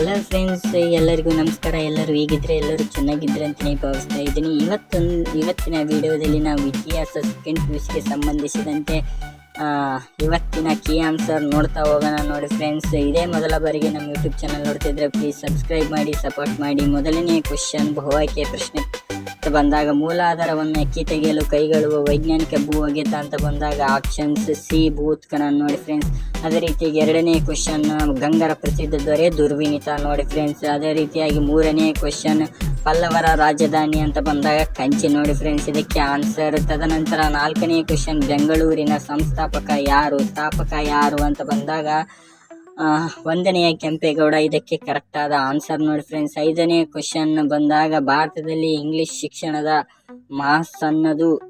Hello friends ಎಲ್ಲರಿಗೂ ನಮಸ್ಕಾರ. ಎಲ್ಲರೂ ಹೇಗಿದ್ರೆ ಎಲ್ಲರೂ ಚೆನ್ನಾಗಿದ್ರೆ ಅಂತಲೇ ಭಾವಿಸ್ತಾ ಇದ್ದೀನಿ. ಇವತ್ತೊಂದು ಇವತ್ತಿನ ವಿಡಿಯೋದಲ್ಲಿ ನಾವು ಇತಿಹಾಸ ಸೆಕೆಂಡ್ ಪಿ ಸಂಬಂಧಿಸಿದಂತೆ ಆ, ಇವತ್ತಿನ ಕೀ ಆನ್ಸರ್ ನೋಡ್ತಾ ಹೋಗೋಣ ನೋಡಿ ಫ್ರೆಂಡ್ಸ್ ಇದೇ ಮೊದಲ ಬಾರಿಗೆ ನಮ್ಮ ಯೂಟ್ಯೂಬ್ ಚಾನಲ್ ನೋಡ್ತಿದ್ರೆ ಪ್ಲೀಸ್ ಸಬ್ಸ್ಕ್ರೈಬ್ ಮಾಡಿ ಸಪೋರ್ಟ್ ಮಾಡಿ. ಮೊದಲನೇ ಕ್ವಶನ್ ಬಹು ಆಯ್ಕೆ ಪ್ರಶ್ನೆ. ಬಂದಾಗ ಮೂಲಾಧಾರವನ್ನು ಅಕ್ಕಿ ತೆಗೆಯಲು ಕೈಗಳು ವೈಜ್ಞಾನಿಕ ಭೂ ಅಗೆತ ಅಂತ ಬಂದಾಗ ಆಪ್ಷನ್ಸ್ ಸಿ ಭೂತ್ಕಣ ನೋಡಿ ಫ್ರೆಂಡ್ಸ್ ಅದೇ ರೀತಿಯಾಗಿ ಎರಡನೇ ಕ್ವಶನ್ ಗಂಗರ ಪ್ರಸಿದ್ಧ ದೊರೆ ದುರ್ವಿನಿತ. ನೋಡಿ ಫ್ರೆಂಡ್ಸ್ ಅದೇ ರೀತಿಯಾಗಿ ಮೂರನೇ ಕ್ವಶನ್ ಪಲ್ಲವರ ರಾಜಧಾನಿ ಅಂತ ಬಂದಾಗ ಕಂಚಿ. ನೋಡಿ ಫ್ರೆಂಡ್ಸ್ ಇದಕ್ಕೆ ಆನ್ಸರ್ ತದನಂತರ ನಾಲ್ಕನೇ ಕ್ವಶನ್ ಬೆಂಗಳೂರಿನ ಸಂಸ್ಥಾಪಕ ಯಾರು ಸ್ಥಾಪಕ ಯಾರು ಅಂತ ಬಂದಾಗ ಒಂದನೆಯ ಕೆಂಪೇಗೌಡ. ಇದಕ್ಕೆ ಕರೆಕ್ಟ್ ಆದ ಆನ್ಸರ್ ನೋಡಿ ಫ್ರೆಂಡ್ಸ್ ಐದನೇ ಕ್ವಶನ್ ಬಂದಾಗ ಭಾರತದಲ್ಲಿ ಇಂಗ್ಲಿಷ್ ಶಿಕ್ಷಣದ ಮಹಾಸನ್ನದು ಆ,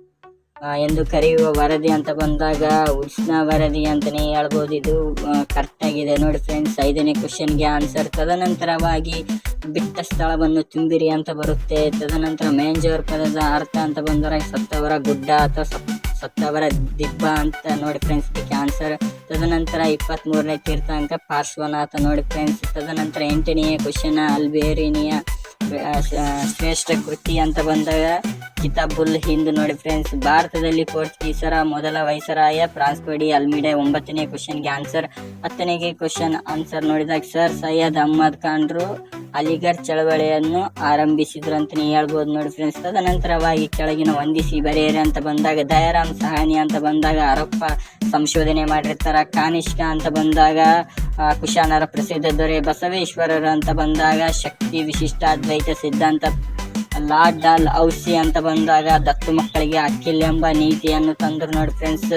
ಎಂದು ಕರೆಯುವ ವರದಿ ಅಂತ ಬಂದಾಗ ಉಷ್ಣ ವರದಿ ಅಂತಲೇ ಹೇಳ್ಬೋದು. ಇದು ಕರೆಕ್ಟ್ ಆಗಿದೆ. ನೋಡಿ ಫ್ರೆಂಡ್ಸ್ ಐದನೇ ಕ್ವಶನ್ಗೆ ಆನ್ಸರ್ ತದನಂತರವಾಗಿ ಬಿಟ್ಟ ಸ್ಥಳವನ್ನು ತುಂಬಿರಿ ಅಂತ ಬರುತ್ತೆ. ತದನಂತರ ಮೇಂಜೋರ್ ಪದದ ಅರ್ಥ ಅಂತ ಬಂದರೆ ಸತ್ತವರ ಗುಡ್ಡ ಅಥವಾ ಸತ್- ಸತ್ತವರ ದಿಬ್ಬ ಅಂತ ನೋಡಿ ಫ್ರೆಂಡ್ಸ್ ಇದಕ್ಕೆ ಆನ್ಸರ್ ತದನಂತರ ಇಪ್ಪತ್ತ್ ಮೂರನೇ ತೀರ್ಥಾಂಕ ಪಾರ್ಶ್ವನಾಥ. ನೋಡಿ ಫ್ರೆಂಡ್ಸ್ ತದನಂತರ ಎಂಟನೆಯ ಕ್ವಶನ್ ಅಲ್ಬೇರಿನಿಯ ಶ್ರೇಷ್ಠ ಕೃತಿ ಅಂತ ಬಂದಾಗ ಕಿತಾಬುಲ್ ಹಿಂದ್ ನೋಡಿ ಫ್ರೆಂಡ್ಸ್ ಭಾರತದಲ್ಲಿ ಪೋರ್ಚುಗೀಸರ ಮೊದಲ ವೈಸರಾಯ ಫ್ರಾನ್ಸ್ಕೋಡಿ ಅಲ್ಮಿಡೆ ಒಂಬತ್ತನೇ ಕ್ವಶನ್ಗೆ ಆನ್ಸರ್ ಹತ್ತನೇ ಕ್ವಶನ್ ಆನ್ಸರ್ ನೋಡಿದಾಗ ಸರ್ ಸೈಯದ್ ಅಹ್ಮದ್ ಖಾನ್ರು ಅಲಿಗಢ್ ಚಳವಳಿಯನ್ನು ಆರಂಭಿಸಿದ್ರು ಅಂತಲೇ ಹೇಳ್ಬೋದು ನೋಡಿ ಫ್ರೆಂಡ್ಸ್ ತದನಂತರವಾಗಿ ಕೆಳಗಿನ ವಂದಿಸಿ ಬರೆಯರೆ ಅಂತ ಬಂದಾಗ, ದಯಾರಾಮ್ ಸಹಾನಿ ಅಂತ ಬಂದಾಗ ಅರಪ್ಪ ಸಂಶೋಧನೆ ಮಾಡಿರ್ತಾರೆ. ಕಾನಿಷ್ಕ ಅಂತ ಬಂದಾಗ ಕುಶಾನರ ಪ್ರಸಿದ್ಧ ದೊರೆ ಬಸವೇಶ್ವರರು ಅಂತ ಬಂದಾಗ, ಶಕ್ತಿ ವಿಶಿಷ್ಟ ಅದ್ವೈತ ಸಿದ್ಧಾಂತ ಲಾರ್ಡ್ ಡಾಲ್ ಔಸಿ ಅಂತ ಬಂದಾಗ ದತ್ತು ಮಕ್ಕಳಿಗೆ ಅಖಿಲ್ ಎಂಬ ನೀತಿಯನ್ನು ತಂದ್ರು ನೋಡಿ ಫ್ರೆಂಡ್ಸ್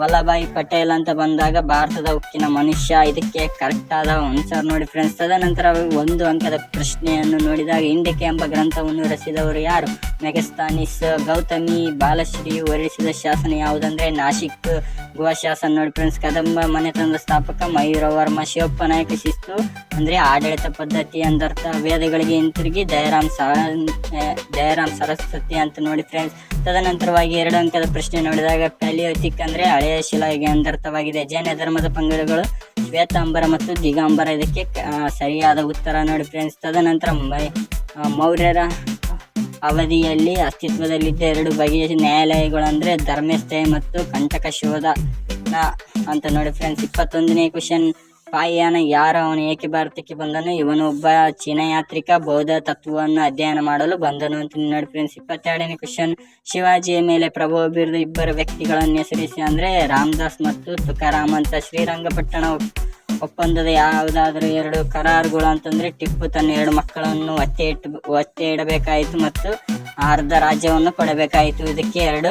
ವಲ್ಲಭಾಯಿ ಪಟೇಲ್ ಅಂತ ಬಂದಾಗ ಭಾರತದ ಉಕ್ಕಿನ ಮನುಷ್ಯ. ಇದಕ್ಕೆ ಕರೆಕ್ಟ್ ಆದ ಆನ್ಸರ್ ನೋಡಿ ಫ್ರೆಂಡ್ಸ್ ತದನಂತರ ಒಂದು ಅಂಕದ ಪ್ರಶ್ನೆಯನ್ನು ನೋಡಿದಾಗ ಇಂಡಿಕೆ ಎಂಬ ಗ್ರಂಥವನ್ನು ರಚಿಸಿದವರು ಯಾರು? ಮೆಗಸ್ತಾನಿಸ್ ಗೌತಮಿ ಬಾಲಶ್ರೀ ಹೊರಡಿಸಿದ ಶಾಸನ ಯಾವುದಂದ್ರೆ ನಾಶಿಕ್ ಗೋವಾ ಶಾಸನ ನೋಡಿ ಫ್ರೆಂಡ್ಸ್ ಕದಂಬ ಮನೆತನದ ಸ್ಥಾಪಕ ಮಯೂರ ವರ್ಮ. ಶಿವಪ್ಪ ನಾಯಕ ಶಿಸ್ತು ಅಂದ್ರೆ ಆಡಳಿತ ಪದ್ಧತಿ ಅಂದರ್ಥ. ವೇದಗಳಿಗೆ ಹಿಂತಿರುಗಿ ದಯರಾಮ್ ಸ ದಯಾರಾಮ್ ಸರಸ್ವತಿ ಅಂತ ನೋಡಿ ಫ್ರೆಂಡ್ಸ್ ತದನಂತರವಾಗಿ ಎರಡು ಅಂಕದ ಪ್ರಶ್ನೆ ನೋಡಿದಾಗ ಪ್ಯಾಲಿಯೋತಿಕ್ ಅಂದ್ರೆ ಹಳೆಯ ಶಿಲಾಗೆ ಅಂತರ್ಥವಾಗಿದೆ ಜೈನ ಧರ್ಮದ ಪಂಗಡಗಳು ಶ್ವೇತಾಂಬರ ಮತ್ತು ದಿಗಾಂಬರ. ಇದಕ್ಕೆ ಸರಿಯಾದ ಉತ್ತರ ನೋಡಿ ಫ್ರೆಂಡ್ಸ್ ತದನಂತರ ಮೈ- ಮೌರ್ಯರ ಅವಧಿಯಲ್ಲಿ ಅಸ್ತಿತ್ವದಲ್ಲಿದ್ದ ಎರಡು ಬಗೆಯ ನ್ಯಾಯಾಲಯಗಳು ಅಂದ್ರೆ ಧರ್ಮಸ್ಥೆ ಮತ್ತು ಕಂಟಕ ಶೋಧ ಅಂತ ನೋಡಿ ಫ್ರೆಂಡ್ಸ್ ಇಪ್ಪತ್ತೊಂದನೇ ಕ್ವಶನ್ ಪಾಯಾನ ಯಾರು ಅವನು ಏಕೆ ಭಾರತಕ್ಕೆ ಬಂದನು? ಇವನು ಒಬ್ಬ ಚೀನಾ ಯಾತ್ರಿಕ ಬೌದ್ಧ ತತ್ವವನ್ನು ಅಧ್ಯಯನ ಮಾಡಲು ಬಂದನು ಅಂತ ನೋಡಿ ಫ್ರೆಂಡ್ಸ್ ಇಪ್ಪತ್ತೆರಡನೇ ಕ್ವಶನ್ ಶಿವಾಜಿಯ ಮೇಲೆ ಪ್ರಭಾವ ಬೀರಿದ ಇಬ್ಬರು ವ್ಯಕ್ತಿಗಳನ್ನು ಹೆಸರಿಸಿ ಅಂದ್ರೆ ರಾಮದಾಸ್ ಮತ್ತು ತುಕಾರಾಮ್ ಅಂತ ಶ್ರೀರಂಗಪಟ್ಟಣ ಒಪ್ಪಂದದ ಯಾವುದಾದರೂ ಎರಡು ಕರಾರುಗಳು ಅಂತಂದ್ರೆ ಟಿಪ್ಪು ತನ್ನ ಎರಡು ಮಕ್ಕಳನ್ನು ಒತ್ತೆ ಇಟ್ಟು ಒತ್ತೆ ಇಡಬೇಕಾಯಿತು ಮತ್ತು ಅರ್ಧ ರಾಜ್ಯವನ್ನು ಕೊಡಬೇಕಾಯಿತು. ಇದಕ್ಕೆ ಎರಡು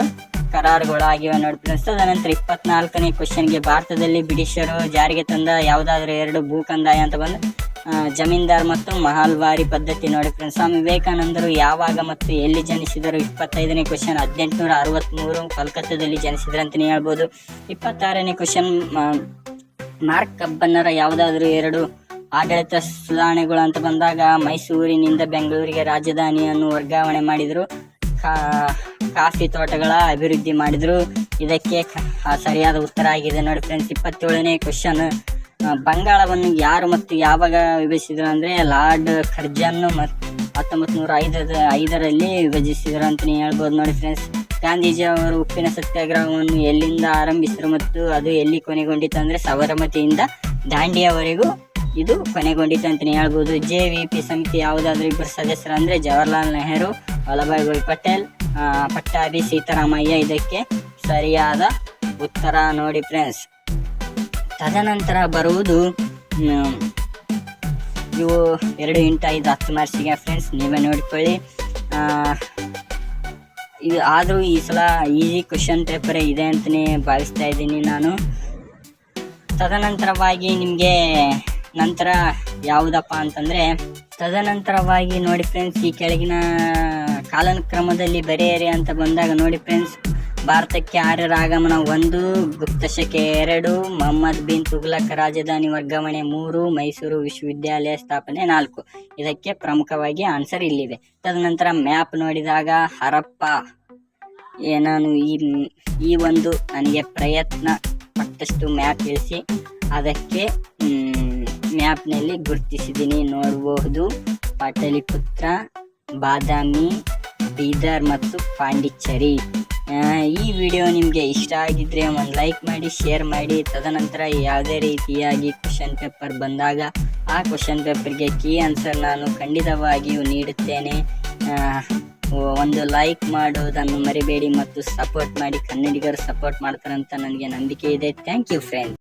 ಕರಾರುಗಳಾಗಿವೆ ನೋಡಿ. ಫ್ರೆಂಡ್ಸ್ ತದನಂತರ ಇಪ್ಪತ್ನಾಲ್ಕನೇ ಕ್ವಶನ್ಗೆ ಭಾರತದಲ್ಲಿ ಬ್ರಿಟಿಷರು ಜಾರಿಗೆ ತಂದ ಯಾವುದಾದ್ರೂ ಎರಡು ಭೂಕಂದಾಯ ಅಂತ ಬಂದು ಜಮೀನ್ದಾರ್ ಮತ್ತು ಮಹಲ್ವಾರಿ ಪದ್ಧತಿ ನೋಡಿ ಫ್ರೆಂಡ್ಸ್ ಸ್ವಾಮಿ ವಿವೇಕಾನಂದರು ಯಾವಾಗ ಮತ್ತು ಎಲ್ಲಿ ಜನಿಸಿದರು? ಇಪ್ಪತ್ತೈದನೇ ಕ್ವಶನ್ ಹದಿನೆಂಟುನೂರ ಅರವತ್ತ್ಮೂರು ಕಲ್ಕತ್ತಾದಲ್ಲಿ ಜನಿಸಿದ್ರು ಅಂತಲೇ ಹೇಳ್ಬೋದು. ಇಪ್ಪತ್ತಾರನೇ ಕ್ವಶನ್ ಮಾರ್ಕ್ ಕಬ್ಬನ್ನರ ಯಾವುದಾದ್ರೂ ಎರಡು ಆಡಳಿತ ಸುಧಾರಣೆಗಳು ಅಂತ ಬಂದಾಗ ಮೈಸೂರಿನಿಂದ ಬೆಂಗಳೂರಿಗೆ ರಾಜಧಾನಿಯನ್ನು ವರ್ಗಾವಣೆ ಮಾಡಿದರು. ಕಾಫಿ ತೋಟಗಳ ಅಭಿವೃದ್ಧಿ ಮಾಡಿದ್ರು. ಇದಕ್ಕೆ ಸರಿಯಾದ ಉತ್ತರ ಆಗಿದೆ ನೋಡಿ ಫ್ರೆಂಡ್ಸ್ ಇಪ್ಪತ್ತೇಳನೇ ಕ್ವಶನ್ ಬಂಗಾಳವನ್ನು ಯಾರು ಮತ್ತು ಯಾವಾಗ ವಿಭಜಿಸಿದ್ರು ಅಂದ್ರೆ ಲಾರ್ಡ್ ಖರ್ಜನ್ ಮತ್ತು ಹತ್ತೊಂಬತ್ತು ನೂರ ಐದರ ಐದರಲ್ಲಿ ವಿಭಜಿಸಿದ್ರು ಅಂತಲೇ ಹೇಳ್ಬೋದು ನೋಡಿ ಫ್ರೆಂಡ್ಸ್ ಗಾಂಧೀಜಿ ಅವರು ಉಪ್ಪಿನ ಸತ್ಯಾಗ್ರಹವನ್ನು ಎಲ್ಲಿಂದ ಆರಂಭಿಸಿದ್ರು ಮತ್ತು ಅದು ಎಲ್ಲಿ ಕೊನೆಗೊಂಡಿತು ಅಂದ್ರೆ ಸಬರಮತಿಯಿಂದ ದಾಂಡಿಯವರೆಗೂ ಇದು ಕೊನೆಗೊಂಡಿತು ಅಂತಲೇ ಹೇಳ್ಬೋದು. ಜೆ ವಿ ಪಿ ಸಮಿತಿ ಯಾವುದಾದ್ರೂ ಇಬ್ಬರು ಸದಸ್ಯರು ಅಂದ್ರೆ ಜವಾಹರ್ಲಾಲ್ ನೆಹರು, ವಲ್ಲಭಾಯ್ ಭಾಯ್ ಪಟೇಲ್ ಪಟ್ಟಾಭಿ ಸೀತಾರಾಮಯ್ಯ ಇದಕ್ಕೆ ಸರಿಯಾದ ಉತ್ತರ ನೋಡಿ ಫ್ರೆಂಡ್ಸ್ ತದನಂತರ ಬರುವುದು ಇವು ಎರಡು ಇಂಟು ಐದು ಹತ್ತು ಮಾರ್ಕ್ಸಿಗೆ ಫ್ರೆಂಡ್ಸ್ ನೀವೇ ನೋಡ್ಕೊಳ್ಳಿ. ಇದು ಆದರೂ ಈ ಸಲ ಈಸಿ ಕ್ವಶನ್ ಪೇಪರ್ ಇದೆ ಅಂತಲೇ ಭಾವಿಸ್ತಾ ಇದ್ದೀನಿ ನಾನು. ತದನಂತರವಾಗಿ ನಿಮಗೆ ನಂತರ ಯಾವುದಪ್ಪ ಅಂತಂದರೆ, ತದನಂತರವಾಗಿ ನೋಡಿ ಫ್ರೆಂಡ್ಸ್ ಈ ಕೆಳಗಿನ ಕಾಲಕ್ರಮದಲ್ಲಿ ಬರೆಯರಿ ಅಂತ ಬಂದಾಗ ನೋಡಿ ಫ್ರೆಂಡ್ಸ್ ಭಾರತಕ್ಕೆ ಆರ್ಯರ ಆಗಮನ ಒಂದು ಗುಪ್ತಶಕೆ ಎರಡು, ಮೊಹಮ್ಮದ್ ಬಿನ್ ತುಗ್ಲಕ್ ರಾಜಧಾನಿ ವರ್ಗಾವಣೆ ಮೂರು, ಮೈಸೂರು ವಿಶ್ವವಿದ್ಯಾಲಯ ಸ್ಥಾಪನೆ ನಾಲ್ಕು. ಇದಕ್ಕೆ ಪ್ರಮುಖವಾಗಿ ಆನ್ಸರ್ ಇಲ್ಲಿದೆ ತದನಂತರ ಮ್ಯಾಪ್ ನೋಡಿದಾಗ ಹರಪ್ಪ. ಏನಾನು ನಾನು ಈ ಈ ಒಂದು ನನಗೆ ಪ್ರಯತ್ನ ಮತ್ತಷ್ಟು ಮ್ಯಾಪ್ ಇಳಿಸಿ ಅದಕ್ಕೆ ಮ್ಯಾಪ್ನಲ್ಲಿ ಗುರುತಿಸಿದ್ದೀನಿ. ನೋಡಬಹುದು ಪಾಟಲಿಪುತ್ರ, ಬಾದಾಮಿ ಬೀದರ್ ಮತ್ತು ಪಾಂಡಿಚೇರಿ. ಈ ವಿಡಿಯೋ ನಿಮಗೆ ಇಷ್ಟ ಆಗಿದ್ರೆ ಒಂದು ಲೈಕ್ ಮಾಡಿ, ಶೇರ್ ಮಾಡಿ. ತದನಂತರ ಯಾವುದೇ ರೀತಿಯಾಗಿ ಕ್ವಶನ್ ಪೇಪರ್ ಬಂದಾಗ ಆ ಕ್ವಶನ್ ಪೇಪರ್ಗೆ ಕೀ ಆನ್ಸರ್ ನಾನು ಖಂಡಿತವಾಗಿಯೂ ನೀಡುತ್ತೇನೆ. ಒಂದು ಲೈಕ್ ಮಾಡೋದನ್ನು ಮರಿಬೇಡಿ ಮತ್ತು ಸಪೋರ್ಟ್ ಮಾಡಿ. ಕನ್ನಡಿಗರು ಸಪೋರ್ಟ್ ಮಾಡ್ತಾರಂತ ನನಗೆ ನಂಬಿಕೆ ಇದೆ. Thank you friend.